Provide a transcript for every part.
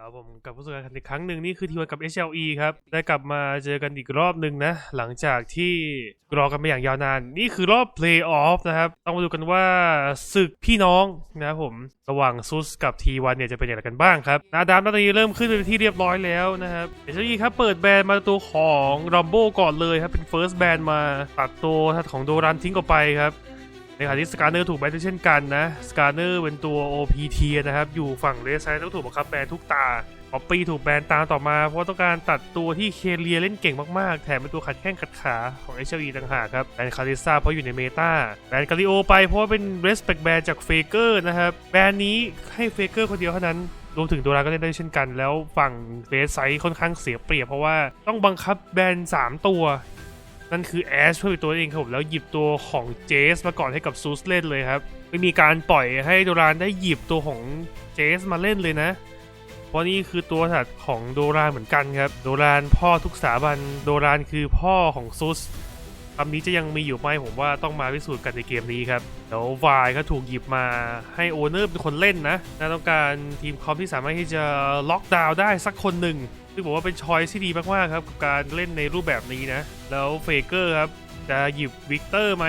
ครับผมกลับมาสู่การแข่งขันอีกครั้งหนึ่งนี่คือทีวันกับ HLE ครับ ได้กลับมาเจอกันอีกรอบหนึ่งนะ หลังจากที่รอกันมาอย่างยาวนาน นี่คือรอบ Playoff นะครับ ต้องมาดูกันว่าศึกพี่น้องนะครับผมระหว่างซุสกับทีวันเนี่ยจะเป็นอย่างไรกันบ้างครับ นาดามตอนนี้เริ่มขึ้นเป็นที่เรียบร้อยแล้วนะครับ HLE ครับเปิดแบนมาตัวของรัมโบก่อนเลยครับเป็น First แบนมาตัดตัวของโดรันทิ้งออกไปครับ ในขณะที่สกาเนอร์ถูกแบนด้วยเช่นกันนะสกาเนอร์เป็นตัว OPT นะครับ อยู่ฝั่งเลสไซด์ต้องถูกบังคับแบนทุกตาป๊อปปี้ถูกแบนตามต่อมา เพราะต้องการตัดตัวที่เคเลียเล่นเก่งมากๆ แถมเป็นตัวขัดแข้งขัดขาของ HLE ต่างหากครับแบนคาริซ่าเพราะอยู่ในเมตาแบนกาลิโอไปเพราะเป็น respect แบนจากเฟเกอร์นะครับแบนนี้ให้เฟเกอร์คนเดียวเท่านั้นรวมถึงตัวราก็เล่นได้เช่นกัน แล้วฝั่งเลสไซด์ค่อนข้างเสียเปรียบเพราะว่าต้องบังคับแบนสามตัว นั่นคือแอชเพื่อเป็นตัวเองครับผมแล้วหยิบตัวของเจสมาก่อนให้กับซูสเล่นเลยครับไม่มีการปล่อยให้โดรานได้หยิบตัวของเจสมาเล่นเลยนะ เพราะนี่คือตัวถัดของโดรานเหมือนกันครับ โดรานพ่อทุกสาบัน โดรานคือพ่อของซูสคำนี้จะยังมีอยู่ไหมผมว่าต้องมาพิสูจน์กันในเกมนี้ครับแล้ววายก็ถูกหยิบมาให้โอเนอร์เป็นคนเล่นนะน่าต้องการทีมคอมที่สามารถที่จะล็อกดาวน์ได้สักคนหนึ่ง ซึ่งผมว่าเป็นชอยที่ดีมากๆครับกับการเล่นในรูปแบบนี้นะ แล้วเฟเกอร์ครับจะหยิบวิกเตอร์ไหม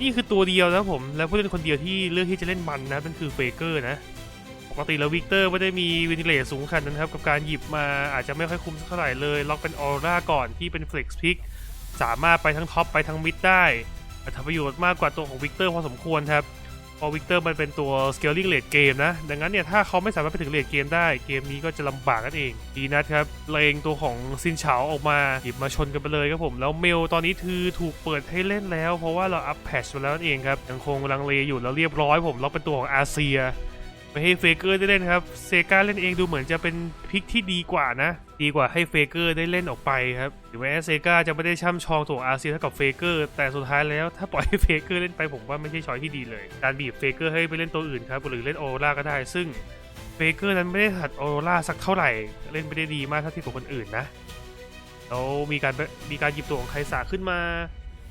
นี่คือตัวเดียวนะผม แล้วผู้เล่นคนเดียวที่เลือกที่จะเล่นมันนะนั่นคือเฟเกอร์นะปกติแล้ววิกเตอร์ไม่ได้มีวินิเลตสูงขนาดนั้นครับ กับการหยิบมาอาจจะไม่ค่อยคุ้มสักเท่าไหร่เลย ล็อกเป็นออร่าก่อนที่เป็นเฟล็กซ์พิกสามารถไปทั้งท็อปไปทั้งมิดได้แต่ทำประโยชน์มากกว่าตัวของวิกเตอร์พอสมควรครับ พอวิกเตอร์มันเป็นตัว scaling rate เกมนะ ดังนั้นเนี่ย ถ้าเขาไม่สามารถไปถึง rate เกมได้ เกมนี้ก็จะลำบากนั่นเอง ดีนะครับเลงตัวของซินเฉาออกมาหยิบมาชนกันไปเลยครับผม แล้วเมลตอนนี้คือถูกเปิดให้เล่นแล้ว เพราะว่าเราอัพแพชมาแล้วนั่นเองครับ ยังคงลังเลอยู่แล้วเรียบร้อยผม เราเป็นตัวของอาเซีย ไม่ให้เฟเกอร์ได้เล่นครับเซกาเล่นเองดูเหมือนจะเป็นพิกที่ดีกว่านะ ดีกว่าให้เฟเกอร์ได้เล่นออกไปครับถึงแม้เซกาจะไม่ได้ช่ำชองตัวอาเซียเท่ากับเฟเกอร์แต่สุดท้ายแล้วถ้าปล่อยให้เฟเกอร์เล่นไปผมว่าไม่ใช่ช้อยที่ดีเลย การบีบเฟเกอร์ให้ไปเล่นตัวอื่นครับหรือเล่นโอรล่าก็ได้ ซึ่งเฟเกอร์นั้นไม่ได้ถัดโอรล่าสักเท่าไหร่ เล่นไม่ได้ดีมากเท่าที่กับคนอื่นนะแล้วมีการมีการหยิบตัวของไคสาขึ้นมา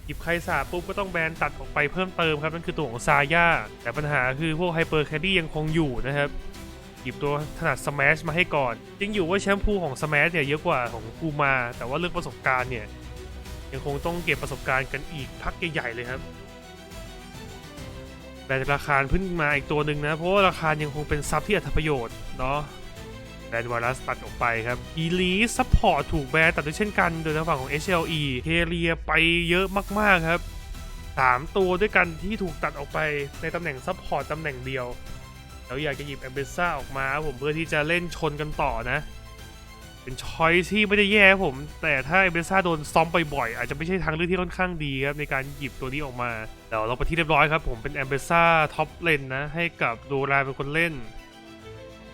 หยิบไคสาปุ๊บก็ต้องแบนตัดออกไปเพิ่มเติมครับ นั่นคือตัวของซาย่า แต่ปัญหาคือพวกไฮเปอร์แคดดี้ยังคงอยู่นะครับ หยิบตัวถนัดสมาชมาให้ก่อน จริงอยู่ว่าแชมพูของสมาชเนี่ยเยอะกว่าของกูมา แต่ว่าเรื่องประสบการณ์เนี่ย ยังคงต้องเก็บประสบการณ์กันอีกพักใหญ่ๆเลยครับแต่ราคาเพิ่งมาอีกตัวหนึ่งนะ เพราะว่าราคายังคงเป็นซับที่อัตประโยชน์เนาะ แบนวารัสตัดออกไปครับอีลีซัพพอร์ตถูกแบนตัดด้วยเช่นกัน โดยทางฝั่งของ HLE เทเรียไปเยอะมากๆครับสามตัวด้วยกันที่ถูกตัดออกไปในตำแหน่งซัพพอร์ตตำแหน่งเดียวแล้วอยากจะหยิบแอมเบซ่าออกมาผมเพื่อที่จะเล่นชนกันต่อนะ เป็นช้อยที่ไม่ได้แย่ครับผม แต่ถ้าแอมเบซ่าโดนซ้อมบ่อยๆอาจจะไม่ใช่ทางเลือกที่ค่อนข้างดีครับในการหยิบตัวนี้ออกมาเดี๋ยวเราไปที่เรียบร้อยครับผมเป็นแอมเบซ่าท็อปเลนนะให้กับโดราเป็นคนเล่น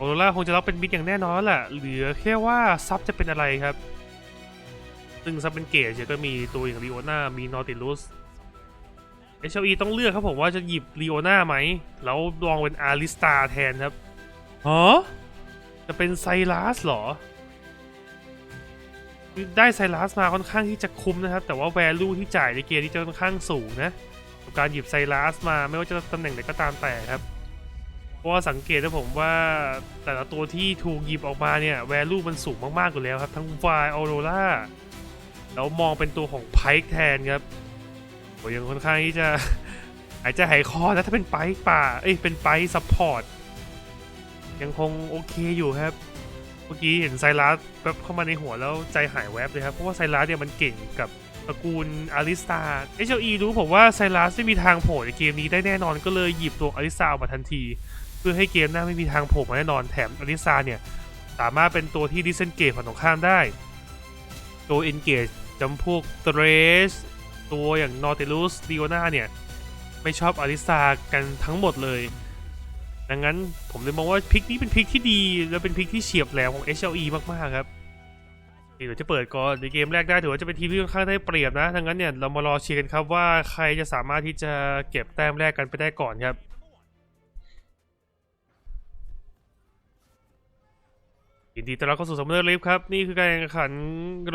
โอโรล่าคงจะรับเป็นมิดอย่างแน่นอนแหละ เหลือแค่ว่าซับจะเป็นอะไรครับ ซึ่งซับเป็นเกจก็มีตัวอย่างลีโอนามีนอติลุส HLE ต้องเลือกครับผมว่าจะหยิบลีโอนาไหม แล้วลองเป็นอาริสตาแทนครับฮะจะเป็นไซรัสเหรอ ได้ไซรัสมาค่อนข้างที่จะคุ้มนะครับ แต่ว่า value ที่จ่ายในเกมนี้จะค่อนข้างสูงนะ การหยิบไซรัสมาไม่ว่าจะตำแหน่งไหนก็ตามแต่ครับ เพราะว่าสังเกตนะผมว่าแต่ละตัวที่ถูกหยิบออกมาเนี่ย value มันสูงมากๆอยู่แล้วครับ ทั้งไฟออโรล่าแล้วมองเป็นตัวของไพค์แทนครับโอ้ยังค่อนข้างที่จะหายใจหายคอนะถ้าเป็นไปป่าเอ้ยเป็นไปซัพพอร์ตยังคงโอเคอยู่ครับ เมื่อกี้เห็นไซรัสแบบเข้ามาในหัวแล้วใจหายแวบเลยครับ เพราะว่าไซรัสเนี่ยมันเก่งกับตระกูลอาริสตาเอชเอรู้ผมว่าไซรัสไม่มีทางโผล่ในเกมนี้ได้แน่นอนก็เลยหยิบตัวอาริสตาออกมาทันที เพื่อให้เกมหน้าไม่มีทางโผล่มาแน่นอนแถมอาริสตาเนี่ย สามารถเป็นตัวที่ดิสเซนเกตฝั่งตรงข้ามได้ ตัวเอนเกจจำพวกเทรสตัวอย่างนอ t ิลูสดิโอนาเนี่ย ไม่ชอบอาริซากันทั้งหมดเลย ดังนั้นผมเลยมองว่าพิกนี้เป็นพิกที่ดี และเป็นพิกที่เฉียบแหลมของ HLE มากๆครับเดี๋ยวจะเปิดก่อนในเกมแรกได้ถือว่าจะเป็นทีมที่ค่อนข้างได้เปรียบนะดังนั้นเนี่ยเรามารอเชียร์กันครับว่าใครจะสามารถที่จะเก็บแต้มแรกกันไปได้ก่อนครับ ยินดีต้อนรับเข้าสู่ซัมเมอร์ลิฟครับ นี่คือการแข่งขัน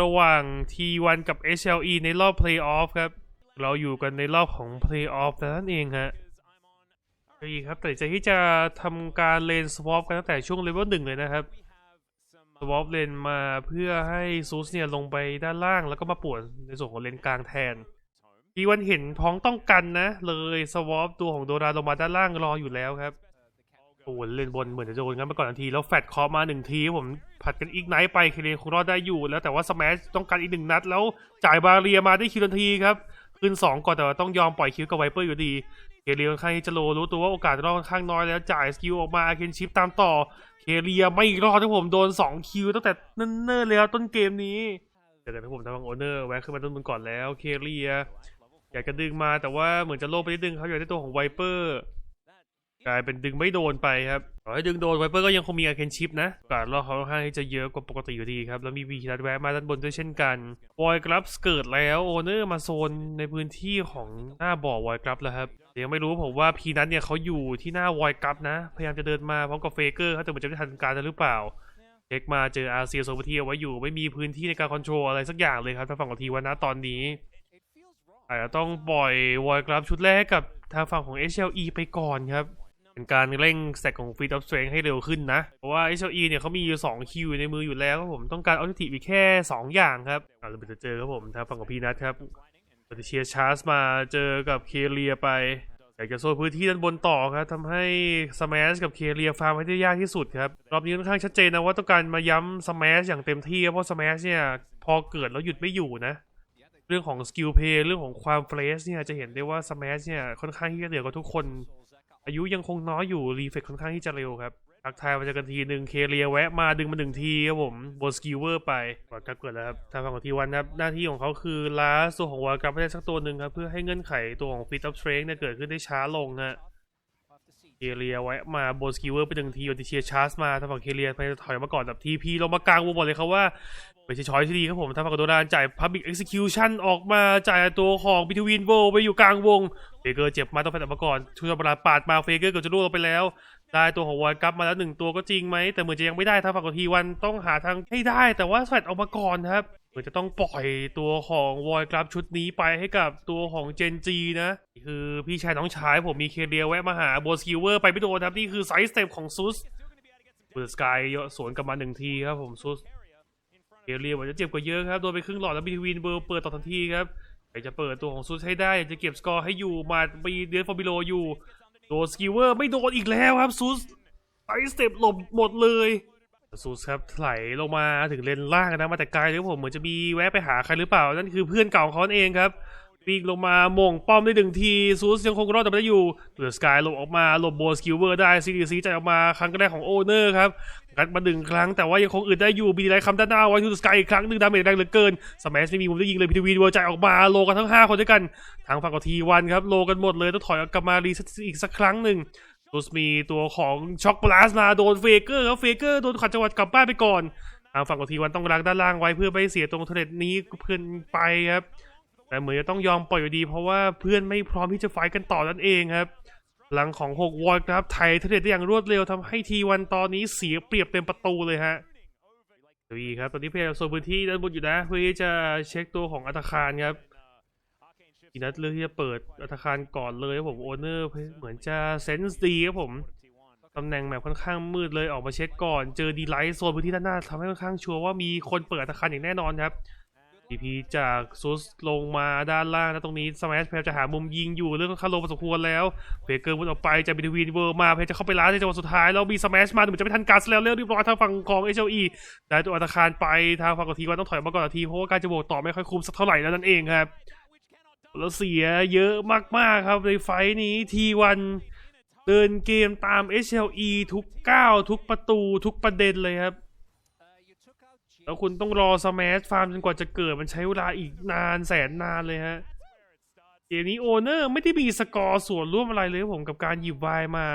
ระหว่าง T1 กับ HLE ในรอบ Playoff ครับ เราอยู่กันในรอบของ Playoff แต่นั่นเองฮะอีครับแต่ใจที่จะทำการเลนสวอปกันตั้งแต่ช่วงเลเวลหนึ่งเลยนะครับสวอปเลนมาเพื่อให้ซูสเนี่ยลงไปด้านล่างแล้วก็มาป่วนในส่วนของเลนกลางแทนทีวันเห็นพ้องต้องกันนะ เลยสวอปตัวของโดราลงมาด้านล่างรออยู่แล้วครับ โอ้โหเล่นบนเหมือนจะโดนงั้นมาก่อนทันทีแล้วแฟดคอมาหนึ่งทีผมผัดกันอีกไนท์ไปเคเลนคงรอดได้อยู่แล้วแต่ว่าสแมชต้องการอีกหนึ่งนัด แล้วจ่ายบาเรียมาได้คิวทันทีครับขึ้นสองก่อนแต่ว่าต้องยอมปล่อยคิวกับไวเปอร์อยู่ดีเคเรียค่อนข้างจะโลรู้ตัวว่าโอกาสรอดค่อนข้างน้อยแล้วจ่ายสกิลออกมาเคนชิปตามต่อเคเรียไม่รอดที่ผมโดน2คิวตั้งแต่เนิ่นๆเลยครับต้นเกมนี้แต่แต่ผมทางโอเนอร์แวะขึ้นมาต้นบนก่อนแล้วเคเรียอยากจะดึงมาแต่ว่าเหมือนจะโลไปนิดนึงเขาอยากได้ตัวของไวเปอร์ กลายเป็นดึงไม่โดนไปครับต่อให้ดึงโดนไวเปอร์ก็ยังคงมีอาเคนชิปนะโอกาสรอดเขาค่อนข้างจะเยอะกว่าปกติอยู่ดีครับ แล้วมีวีนัดแวะมาด้านบนด้วยเช่นกันวอยกรับเกิดแล้วโอเนอร์มาโซนในพื้นที่ของหน้าบ่อวอยกรับแล้วครับเดี๋ยวไม่รู้ผมว่าพีนัทเนี่ยเขาอยู่ที่หน้าวอยกัปนะ พยายามจะเดินมาพร้อมกับเฟเกอร์เขาแต่เหมือนจะไม่ทันการหรือเปล่าเช็คมาเจออาเซียโซเวเทียไว้อยู่ไม่มีพื้นที่ในการคอนโทรลอะไรสักอย่างเลยครับทางฝั่งของทีวันนะตอนนี้อาจจะต้องปล่อยวอยกรับชุดแรกกับทางฝั่งของ HLE ไปก่อนครับ เป็นการเร่งแสกของ Feed of Strength ให้เร็วขึ้นนะ เพราะว่า HLE เนี่ยเขามีอยู่2คิวในมืออยู่แล้วครับผมต้องการอัลติทีอีกแค่ 2 อย่างครับอาเราจะเจอครับผมทางฝั่งของพีนัทครับปฏิเชียชาร์สมาเจอกับเคเลียไปอยากจะโซนพื้นที่ด้านบนต่อครับทำให้สม s ชกับเคเลียฟาร์มให้ได้ยากที่สุดครับ รอบนี้ค่อนข้างชัดเจนนะว่าต้องการมาย้ำสม s ชอย่างเต็มที่เพราะสม s ชเนี่ยพอเกิดแล้วหยุดไม่อยู่นะ เรื่องของสกิลเพย์เรื่องของความเฟรชเนี่ยจะเห็นได้ว่าสม s ชเนี่ยค่อนข้างที่จะเหนือกว่าทุกคน อายุยังคงน้อยอยู่รีเฟกค่อนข้างที่จะเร็วครับทักทายมาจากกันทีหนึ่งเคเรียแวะมาดึงมาหนึ่งทีครับผมบนสกิลเวอร์ไปก่อนครับเกิดแล้วครับทางฝั่งของทีวันครับหน้าที่ของเขาคือล้าสตัวของวากรับไม่ได้สักตัวหนึ่งครับเพื่อให้เงื่อนไขตัวของฟิตอัพเทรนเนี่ยเกิดขึ้นได้ช้าลงฮะ เคเลียแวะมาบนสกิลเวอร์ไปหนึ่งทีโอติเชียชาร์จมาทางฝั่งเคเลียไปถอยมาก่อนแบบทีพีลงมากลางวงหมดเลยครับว่าไม่ใช่ช้อยที่ดีครับผมทางฝั่งโดรานจ่าย Public Execution ออกมาจ่ายตัวของบิทวินโวไปอยู่กลางวงเฟเกอร์เจ็บมาต้องแฟนออกมาก่อนชูชาบราปาดมาเฟเกอร์เกือบจะร่วงลงไปแล้วได้ตัวของวอยกัปมาแล้วหนึ่งตัวก็จริงไหมแต่เหมือนจะยังไม่ได้ทางฝั่งของทีวันต้องหาทางให้ได้ แต่ว่าแฟดออกมาก่อนครับ อจะต้องปล่อยตัวของวอยกัปชุดนี้ไปให้กับตัวของเจนจีนะนี่คือพี่ชายน้องชายผมมีเคเดียแวะมาหาโบสกิเวอร์ไปไม่โดนครับ นี่คือไซส์สเต็ปของซุสเปิดสกายสวนกลับมาหนึ่งทีครับผมซุสเอเรียเหมือนจะเจ็บกว่าเยอะครับ โดนไปครึ่งหลอดแล้วบีทวีนเบอร์เปิดต่อทันทีครับอยากจะเปิดตัวของซูสให้ได้อยากจะเก็บสกอร์ให้อยู่มาปีเดือนฟอร์บิโลอยู่โดนสกิเวอร์ไม่โดนอีกแล้วครับซูสไอสเต็ปหลบหมดเลย ซูสครับไหลลงมาถึงเลนล่างนะมาแต่ไกลเลยครับผมเหมือนจะมีแวะไปหาใครหรือเปล่า นั่นคือเพื่อนเก่าของเขาเองครับปีกลงมาโมงป้อมได้หนึ่งทีซูสยังคงรอดแต่ไม่ได้อยู่เดือดสกายหลบออกมาหลบโบสกิลเวอร์ได้ซีดีซีจ่ายออกมาครั้งแรกของโอเนอร์ครับงัดมาหนึ่งครั้งแต่ว่ายังคงอึดได้อยู่บีดีไลคำด้านหน้าไว้ทูสกายอีกครั้งหนึ่งดาเมจแรงเหลือเกินสมัยไม่มีมุมได้ยิงเลยพีทีวีเวอร์จ่ายออกมาโลกันทั้ง 5 คนด้วยกัน ทางฝั่งของทีวันครับโลกันหมดเลยต้องถอยกลับมารีเซ็ตอีกสักครั้งหนึ่ง ตุสมีตัวของช็อกบลาสมาโดนเฟเกอร์ครับเฟเกอร์โดนขัดจังหวัดกลับบ้านไปก่อนทางฝั่งของทีวันต้องรักด้านล่างไว้เพื่อไม่ให้เสียตรงเทเลตนี้เพื่อนไปครับ แต่เหมือนจะต้องยอมปล่อยอยู่ดี เพราะว่าเพื่อนไม่พร้อมที่จะไฟท์กันต่อนั่นเองครับหลังของ 6 วอลครับ ไทยเทรดได้อย่างรวดเร็วทำให้ทีวันตอนนี้เสียเปรียบเต็มประตูเลยฮะดีครับ ตอนนี้เพยายาโซนพื้นที่ด้านบนอยู่นะ เพื่อที่จะเช็คตัวของอัตคารครับ อีนัทเลือกที่จะเปิดอัตคารก่อนเลยครับผมโอเนอร์เหมือนจะเซนส์ดีครับผมตำแหน่งแบบค่อนข้างมืดเลยออกมาเช็คก่อน เจอดีไลท์โซนพื้นที่ด้านหน้าทำให้ค่อนข้างชัวร์ว่ามีคนเปิดอัตคารอย่างแน่นอนครับพีพีจากซุสลงมาด้านล่างนะตรงนี้สมัยพยายามจะหามุมยิงอยู่เรื่องค่าโลพอสมควรแล้วเฟเกอร์มุดออกไปจากบิทวีนเวอร์มาพยายามจะเข้าไปล้าในจังหวะสุดท้ายแล้วมีสมัชมาเหมือนจะไม่ทันการซะแล้วเรียบร้อยทางฝั่งของเอชเอได้ตัวอัตคารไปทางฝั่งของทีวันต้องถอยมาก่อนทีเพราะว่าการจะโบกต่อไม่ค่อยคุ้มสักเท่าไหร่แล้วนั่นเองครับ แล้วเสียเยอะมากๆครับในไฟท์นี้ทีวันเดินเกมตาม HLE ทุกก้าวทุกประตูทุกประเด็นเลยครับ แล้วคุณต้องรอสมัชฟาร์มจนกว่าจะเกิดมันใช้เวลาอีกนานแสนนานเลยฮะ เกมนี้โอเนอร์ไม่ได้มีสกอร์ส่วนร่วมอะไรเลยผมกับการหยิบวายมา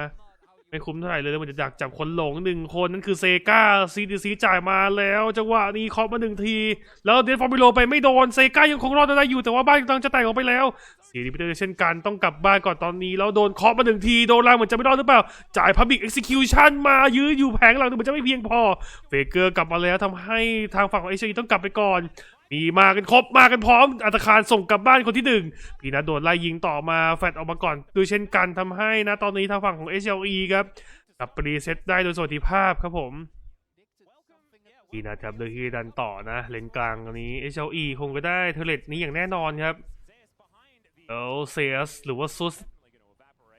ไม่คุ้มเท่าไหร่เลยมันจะดักจับคนหลงหนึ่งคนนั่นคือเซกาซีดีซีจ่ายมาแล้วจังหวะนี้เคาะมาหนึ่งที แล้วเดนฟอร์บิโลไปไม่โดนเซกายังคงรอดได้อยู่แต่ว่าบ้านกำลังจะแตกออกไปแล้วซีดีพีเตอร์เช่นกันต้องกลับบ้านก่อนตอนนี้แล้วโดนเคาะมาหนึ่งทีโดนล่างเหมือนจะไม่รอดหรือเปล่า จ่ายพับบิกเอ็กซิคิวชันมายื้ออยู่แผงหลังดูเหมือนจะไม่เพียงพอเฟเกอร์กลับมาแล้วทำให้ทางฝั่งของเอชต้องกลับไปก่อน มีมากันครบมากันพร้อมอัตคารส่งกลับบ้านคนที่หนึ่งพีนัทโดนไล่ยิงต่อมาแฟดออกมาก่อนด้วยเช่นกันทำให้นะตอนนี้ทางฝั่งของ HLE ครับกลับปรีเซ็ตได้โดยสวัสดิภาพครับผมดีนะครับโดยที่ดันต่อนะ เลนกลางตรงนี้ HLE คงก็ได้เทเลตนี้อย่างแน่นอนครับแล้วเซียสหรือว่าซุส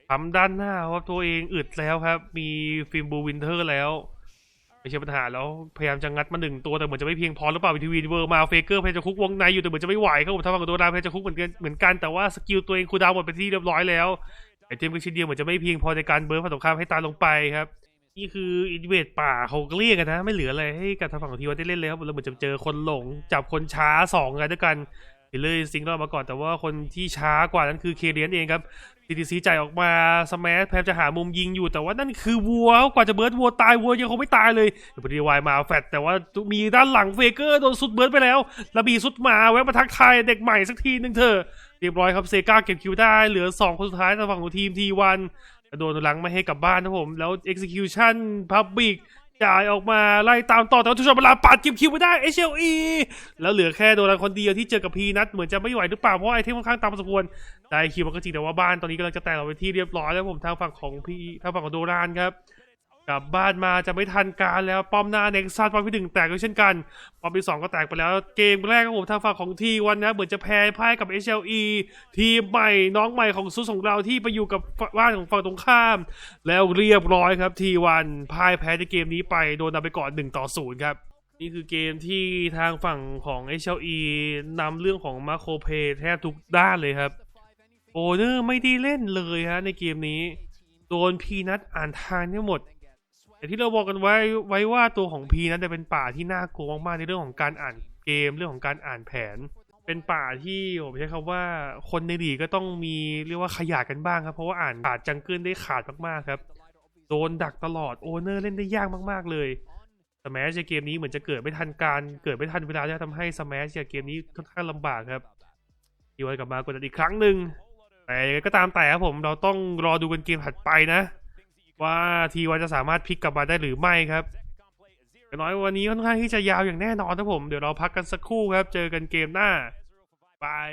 ทำด้านหน้าว่าตัวเองอึดแล้วครับ มีฟิล์มบูวินเทอร์แล้ว ไม่ใช่ปัญหาแล้วพยายามจะงัดมาหนึ่งตัวแต่เหมือนจะไม่เพียงพอหรือเปล่าวิทีวีเวอร์มาเฟเกอร์พยายามจะคุกวงในอยู่แต่เหมือนจะไม่ไหวครับผมทำกับตัวดาวพยายามจะคุกเหมือนกันเหมือนกันแต่ว่าสกิลตัวเองคูดาวหมดไปที่เรียบร้อยแล้วไอเทมก็ชิ้นเดียวเหมือนจะไม่เพียงพอในการเบิร์ฟฝั่งตรงข้ามให้ตายลงไปครับนี่คืออินเวดป่าเขาเรียกกันนะ ไม่เหลืออะไรให้กับทางฝั่งของทีวันได้เล่นเลยครับแล้วเหมือนจะเจอคนหลงจับคนช้าสองกันด้วยกันเลยซิงค์รอดมาก่อนแต่ว่าคนที่ช้ากว่านั้นคือเคเรียนเองครับ TTC จ่ายออกมาสมัพยายามจะหามุมยิงอยู่แต่ว่านั่นคือวัวกว่าจะเบิร์ดวัวตายวัวยังคงไม่ตายเลยเดี๋ยวพอดีวายมาแฟดแต่ว่ามีด้านหลังเฟเกอร์โดนสุดเบิร์ดไปแล้วแล้วบีสุดมาแวะมาทักทายเด็กใหม่สักทีนึงเถอะเรียบร้อยครับเซกาเก็บคิวได้เหลือ 2 คนสุดท้ายทางฝั่งของทีมทีวันโดนหลังไม่ให้กลับบ้านนะผม แล้ว execution public จ่ายออกมาไล่ตามต่อแต่ว่าทุกชนเวลาปาดเก็บคิวไม่ได้ HLE แล้วเหลือแค่โดนรันคนเดียวที่เจอกับพีนัทเหมือนจะไม่ไหวหรือเปล่าเพราะไอเทมค่อนข้างตามสมควรได้คิวมันก็จริงแต่ว่าบ้านตอนนี้กำลังจะแตกออกไปที่เรียบร้อยแล้วผมทางฝั่งของพี่ทางฝั่งของโดรานครับ กลับบ้านมาจะไม่ทันการแล้วป้อมหน้าเน็กซัสป้อมที่หนึ่งแตกด้วยเช่นกัน ป้อมที่สองก็แตกไปแล้ว เกมแรกครับผมทางฝั่งของทีวันนะเหมือนจะแพ้พ่ายกับ HLE ทีมใหม่น้องใหม่ของซุสของเราที่ไปอยู่กับบ้านของฝั่งตรงข้าม แล้วเรียบร้อยครับทีวันพ่ายแพ้ในเกมนี้ไปโดนนำไปก่อน1ต่อ0ครับนี่คือเกมที่ทางฝั่งของ HLE นำเรื่องของมาโคเพแทบทุกด้านเลยครับโอเนอร์ไม่ได้เล่นเลยฮะในเกมนี้ โดนพีนัทอ่านทางทั้งหมด แต่ที่เราบอกกันไว้ไว้ว่าตัวของพีนัทจะเป็นป่าที่น่ากลัวมากๆในเรื่องของการอ่านเกมเรื่องของการอ่านแผน เป็นป่าที่ผมใช้คำว่าคนในดีก็ต้องมีเรียกว่าขยากันบ้างครับ เพราะว่าอ่านขาดจังเกิลได้ขาดมากๆครับโดนดักตลอดโอเนอร์เล่นได้ยากมากๆเลยสแมชในเกมนี้เหมือนจะเกิดไม่ทันการเกิดไม่ทันเวลาจะทำให้สแมชในเกมนี้ค่อนข้างลำบากครับทีวันกลับมากดดันอีกครั้งหนึ่งแต่ก็ตามแต่ครับผมเราต้องรอดูกันเกมถัดไปนะ ว่าทีวันจะสามารถพลิกกลับมาได้หรือไม่ครับแต่น้อยวันนี้ค่อนข้างที่จะยาวอย่างแน่นอนนะผม เดี๋ยวเราพักกันสักครู่ครับ เจอกันเกมหน้าบาย